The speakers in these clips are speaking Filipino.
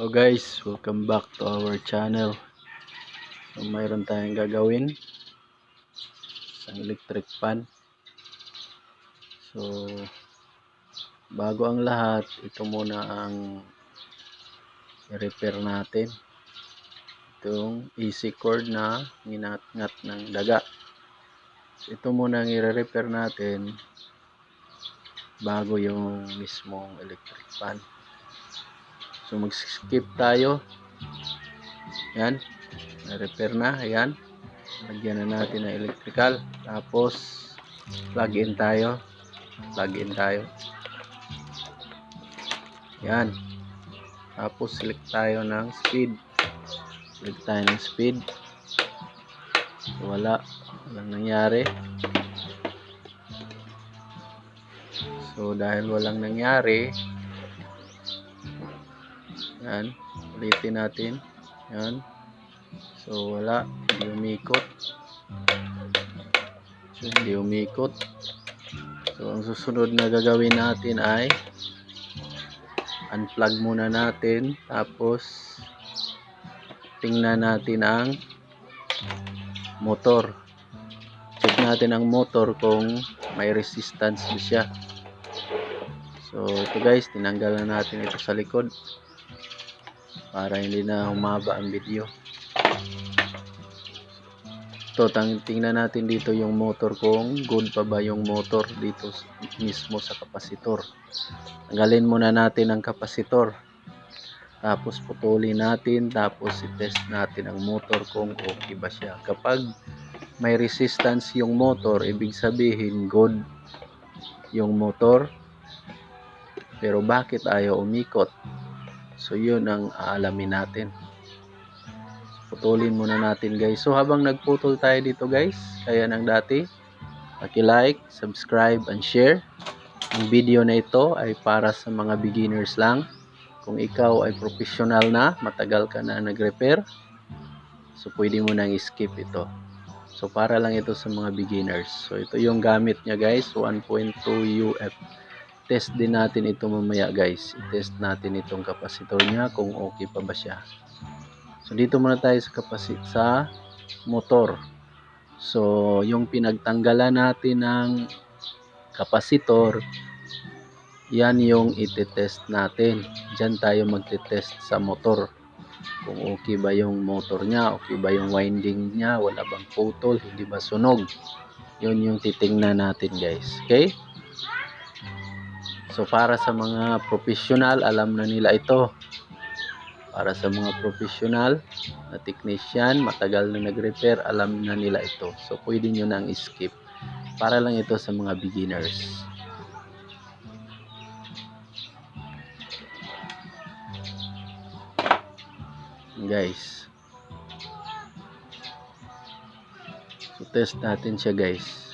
Hello guys, welcome back to our channel. So mayroon tayong gagawin sa electric fan. So bago ang lahat, ito muna ang i-repair natin. Itong easy cord na nginat-ngat ng daga. So, ito muna ang i-repair natin bago yung mismong electric fan. So mag-skip tayo. Yan. Na-repair na. Ayan. Lagyan na natin ng electrical. Tapos plug in tayo. Plug in tayo. Yan. Tapos select tayo ng speed. Select tayo ng speed. So, wala. Walang nangyari. So dahil walang nangyari, yan. Ulitin natin. Yan. So, wala. Hindi umikot. So, hindi umikot. So, ang susunod na gagawin natin ay unplug muna natin. Tapos, tingnan natin ang motor. Check natin ang motor kung may resistance na siya. So, ito guys, tinanggalan natin ito sa likod para hindi na humaba ang video. Tang tingnan natin dito yung motor kung good pa ba yung motor dito mismo sa kapasitor. Tanggalin muna natin ang kapasitor. Tapos putulin natin tapos i-test natin ang motor kung okay ba siya. Kapag may resistance yung motor ibig sabihin good yung motor. Pero bakit ayaw umikot So yun ang aalamin natin. Putulin muna natin guys. So habang nagputol tayo dito guys, kaya nang dati, paki-like, subscribe, and share. Ang video na ito ay para sa mga beginners lang. Kung ikaw ay professional na, matagal ka na nag-repair, so pwede mo nang skip ito. So para lang ito sa mga beginners. So ito yung gamit niya guys, 1.2 UF test din natin ito mamaya guys. I-test natin itong kapasitor niya kung okay pa ba siya. So dito muna tayo sa kapasit sa motor. So yung pinagtanggalan natin ng kapasitor yan yung iti-test natin. Dyan tayo magti-test sa motor. Kung okay ba yung motor niya okay ba yung winding niya wala bang putol hindi ba sunog. Yun yung titingnan natin guys. Okay So para sa mga professional, alam na nila ito. Para sa mga professional na technician, matagal na nag-repair, alam na nila ito. So pwede nyo nang skip. Para lang ito sa mga beginners. Guys. So test natin siya guys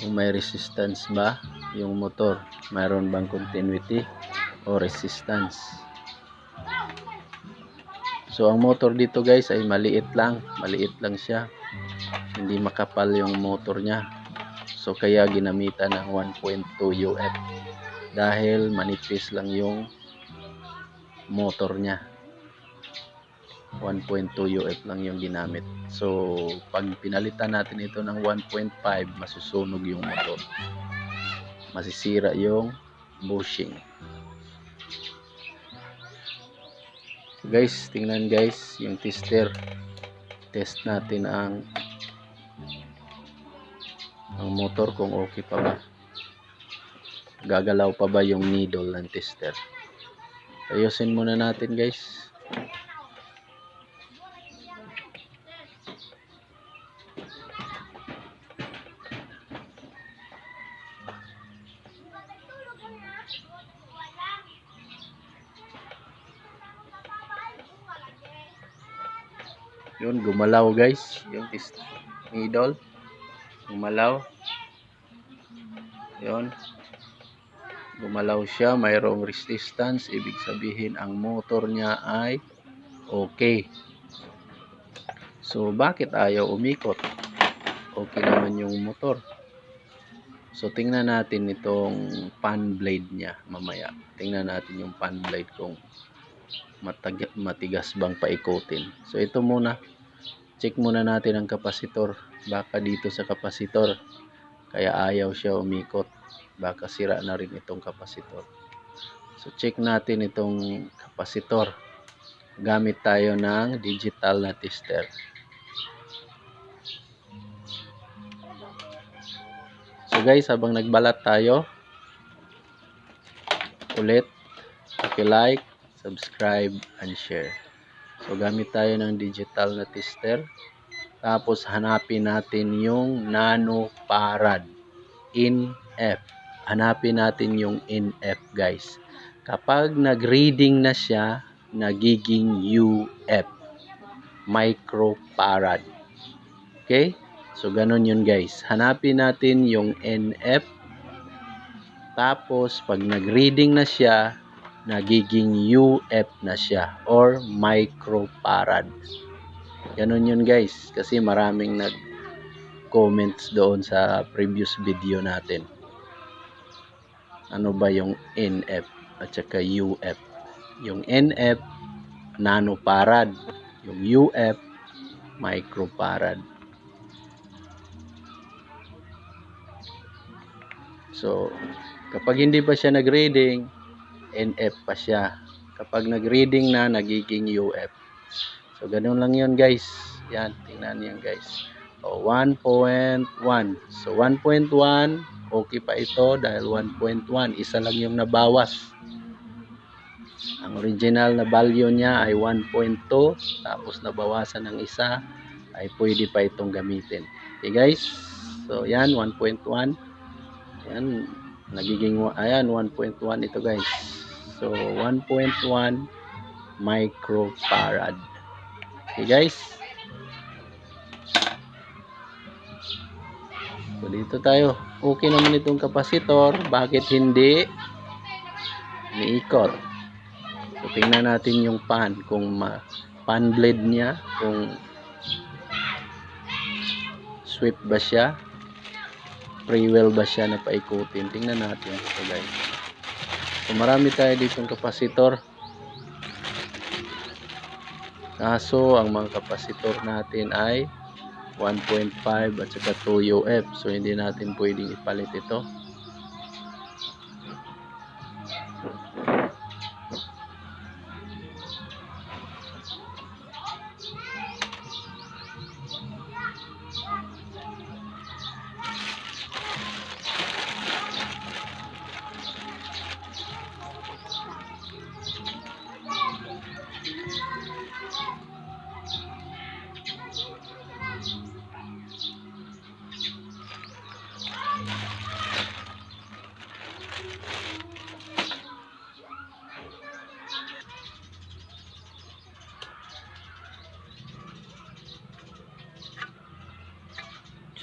kung may resistance ba? Yung motor mayroon bang continuity o resistance? So ang motor dito guys ay maliit lang. Maliit lang siya. Hindi makapal yung motor niya. So kaya ginamitan ng 1.2 UF dahil manipis lang yung motor niya 1.2 UF lang yung ginamit. So, pag pinalitan natin ito ng 1.5, masusunog yung motor. Masisira yung bushing. So guys, tingnan guys, yung tester. Test natin ang ang motor kung okay pa ba. Gagalaw pa ba yung needle ng tester. Ayusin muna natin guys. Gumalaw guys. Yung needle gumalaw. Yun. Gumalaw siya. Mayroong resistance. Ibig sabihin ang motor niya ay okay. So bakit ayaw umikot? Okay naman yung motor. So, tingnan natin itong fan blade niya mamaya. Tingnan natin yung fan blade kung matigas bang paikutin. So, ito muna. Check muna natin ang kapasitor. Baka dito sa kapasitor, kaya ayaw siya umikot. Baka sira na rin itong kapasitor. So, check natin itong kapasitor. Gamit tayo ng digital na tester. So guys, habang nagbalat tayo, ulit, like, subscribe, and share. So gamit tayo ng digital na tester. Tapos hanapin natin yung nanofarad in F. Hanapin natin yung in guys. Kapag nag-reading na siya, nagiging UF. Microfarad. Okay? So, ganun yun guys. Hanapin natin yung NF. Tapos, pag nag-reading na siya, nagiging UF na siya or microfarad. Ganun yun guys. Kasi maraming nag-comments doon sa previous video natin. Ano ba yung NF at saka UF? Yung NF, nanofarad. Yung UF, microfarad. So, kapag hindi pa siya nag-reading, NF pa siya. Kapag nag-reading na, nagiging UF. So, ganun lang yun guys. Yan, tingnan yan guys. O, 1.1. So, 1.1, okay pa ito dahil 1.1. Isa lang yung nabawas. Ang original na value niya ay 1.2. Tapos, nabawasan ng isa ay pwede pa itong gamitin. Okay guys. So, yan, 1.1. Ayan, nagiging, ayan, 1.1 ito guys. So, 1.1 microfarad. Okay guys. So, dito tayo. Okay naman itong kapasitor. Bakit hindi niikot? So, tingnan natin yung pan. Kung ma pan blade niya. Kung sweep ba siya free wheel ba siya na paikutin tingnan natin ito guys so marami tayo dito ng kapasitor. Kaso ang mga kapasitor natin ay 1.5 at saka 2 UF so hindi natin pwedeng ipalit ito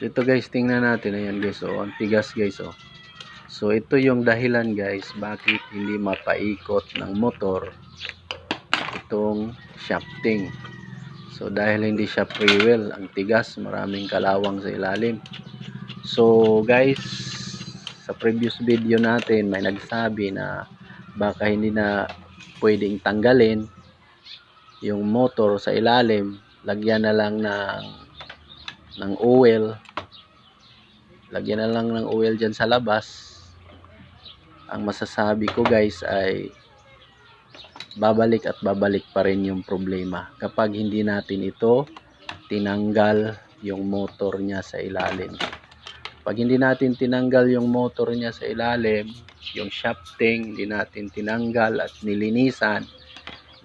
So ito guys, tingnan natin. Ayan guys, oh, ang tigas guys, oh. So ito yung dahilan guys, bakit hindi mapaikot ng motor itong shafting. So dahil hindi siya free wheel, ang tigas, maraming kalawang sa ilalim. So guys, sa previous video natin, may nagsabi na baka hindi na pwedeng tanggalin yung motor sa ilalim, lagyan na lang ng ng oil lagyan na lang ng oil dyan sa labas. Ang masasabi ko guys ay babalik at babalik pa rin yung problema. Kapag hindi natin ito tinanggal yung motor niya sa ilalim. Pag hindi natin tinanggal yung motor niya sa ilalim yung shafting hindi natin tinanggal at nilinisan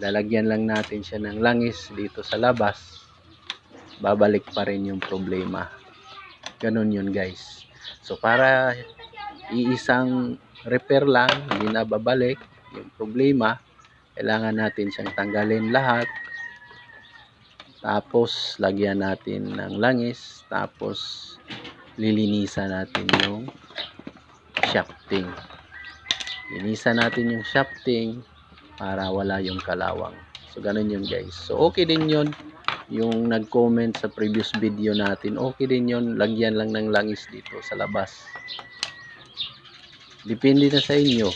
lalagyan lang natin siya ng langis dito sa labas babalik pa rin yung problema. Ganun yun guys. So para iisang repair lang, hindi na babalik yung problema, kailangan natin siyang tanggalin lahat. Tapos lagyan natin ng langis, tapos lilinisan natin yung shafting. Linisan natin yung shafting para wala yung kalawang. So ganun yun guys. So okay din yun yung nag-comment sa previous video natin, okay din yon lagyan lang ng langis dito sa labas Depende na sa inyo.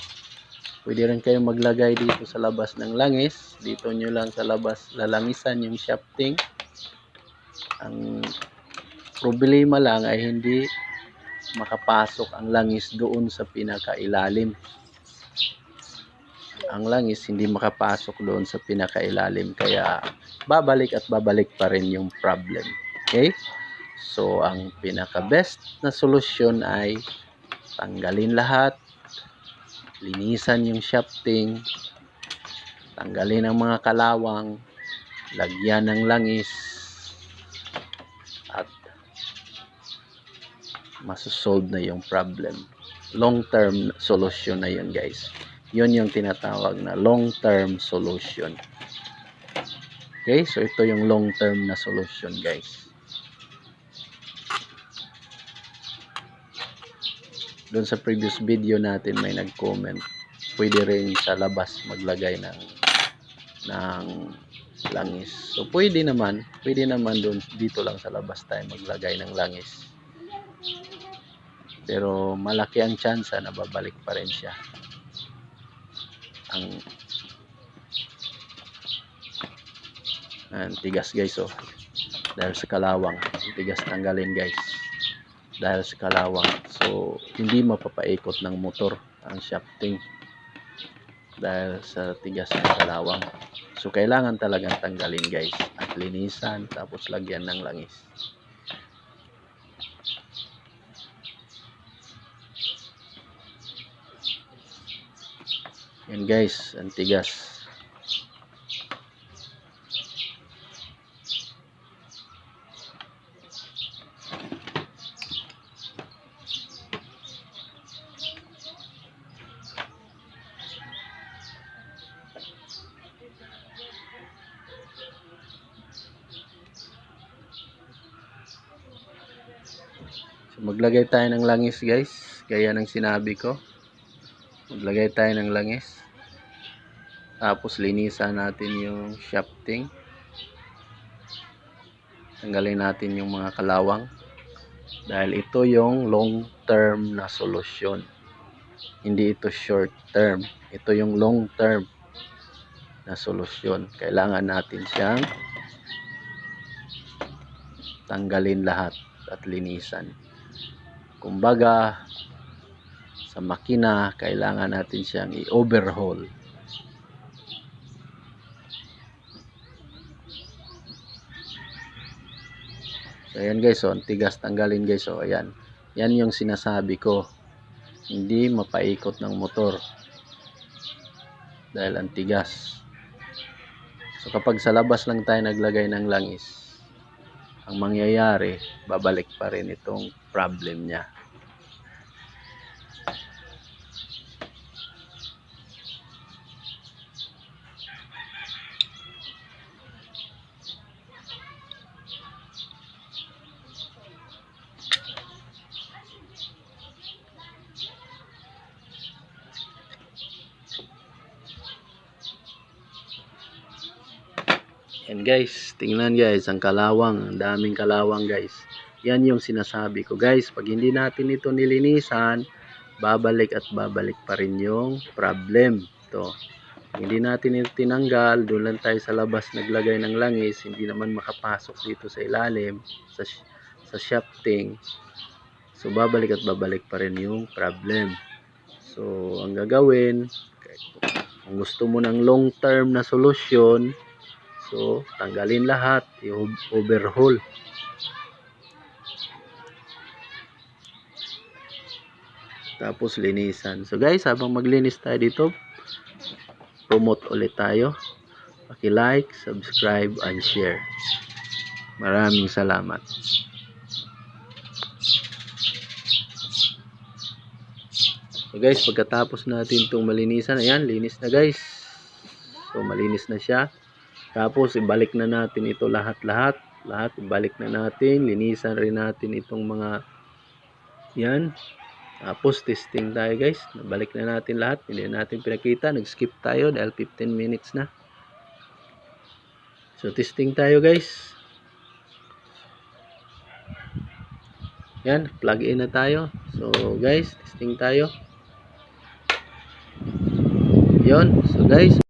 Pwede rin kayo maglagay dito sa labas ng langis. Dito nyo lang sa labas lalangisan yung shafting. Ang problema lang ay hindi makapasok ang langis doon sa pinakailalim. Ang langis hindi makapasok doon sa pinakailalim kaya babalik at babalik pa rin yung problem. Okay? So, ang pinaka-best na solusyon ay tanggalin lahat, linisan yung shafting, tanggalin ang mga kalawang, lagyan ng langis, at masosolve na yung problem. Long-term solution na yun guys. Yun yung tinatawag na long-term solution. Okay, so ito yung long-term na solution guys. Doon sa previous video natin may nag-comment. Pwede rin sa labas maglagay ng ng langis. So pwede naman, pwede naman doon dito lang sa labas tayo maglagay ng langis. Pero malaki ang tsansa na babalik pa rin siya. Ang ang tigas guys oh. Dahil sa kalawang, ang tigas tanggalin guys. Dahil sa kalawang. So hindi mapapaikot ng motor ang shafting. Dahil sa tigas ng kalawang. So kailangan talagang tanggalin guys at linisan tapos lagyan ng langis. Yan guys, ang tigas. So, maglagay tayo ng langis guys. Gaya ng sinabi ko. Maglagay tayo ng langis. Tapos linisan natin yung shafting. Tanggalin natin yung mga kalawang. Dahil ito yung long term na solusyon. Hindi ito short term. Ito yung long term na solusyon. Kailangan natin siyang tanggalin lahat at linisan. Kumbaga, sa makina, kailangan natin siyang i-overhaul. So, ayan guys, oh, ang tigas tanggalin guys, oh, ayan. Yan yung sinasabi ko. Hindi mapaikot ng motor. Dahil ang tigas. So, kapag sa labas lang tayo naglagay ng langis, ang mangyayari, babalik pa rin itong problem niya. Yan guys, tingnan guys, ang kalawang, ang daming kalawang guys. Yan yung sinasabi ko guys, pag hindi natin ito nilinisan, babalik at babalik pa rin yung problem. Ito, hindi natin ito tinanggal, doon lang tayo sa labas naglagay ng langis, hindi naman makapasok dito sa ilalim, sa, sa shafting. So, babalik at babalik pa rin yung problem. So, ang gagawin, kung gusto mo ng long term na solusyon, So, tanggalin lahat, i-overhaul. Tapos linisan. So guys, habang maglinis tayo dito, promote ulit tayo. Paki-like, subscribe, and share. Maraming salamat. So guys, pagkatapos natin itong malinisan, ayan, linis na guys. So malinis na siya. Tapos ibalik na natin ito lahat-lahat. Lahat ibalik na natin. Linisan rin natin itong mga yan. Uh, post testing tayo guys. Nabalik na natin lahat. Hindi natin pinakita. Nag-skip tayo dahil 15 minutes na. So testing tayo guys. Yan. Plug in na tayo. So guys, testing tayo. Yon. So guys,